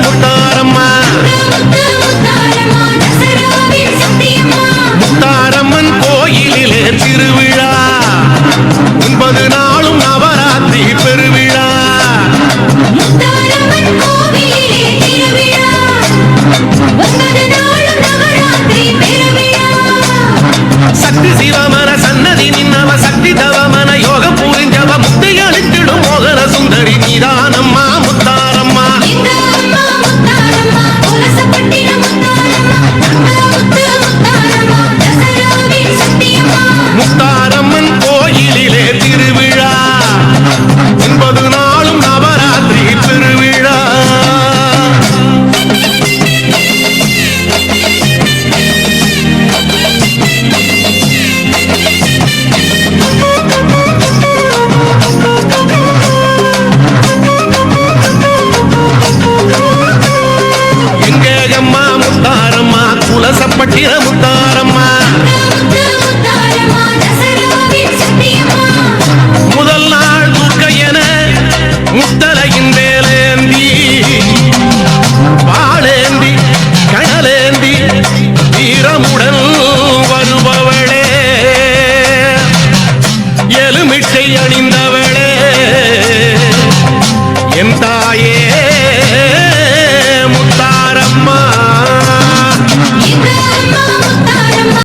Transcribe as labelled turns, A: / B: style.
A: முத்தாரம்மா. முத்தாரம்மன் கோயிலிலே திருவிழா. ஒன்பது நாளும் நவராத்திரி பெருவிழா. சக்தி சிவமன சன்னதி நின்னவ சக்தி தவமன யோகம் முத்தாரம்மன் கோயிலிலே திருவிழா. ஒன்பது நாளும் நவராத்திரி திருவிழா. எங்கே அம்மா முத்தாரம்மா? குலசப்பட்டிர முத்தாரம்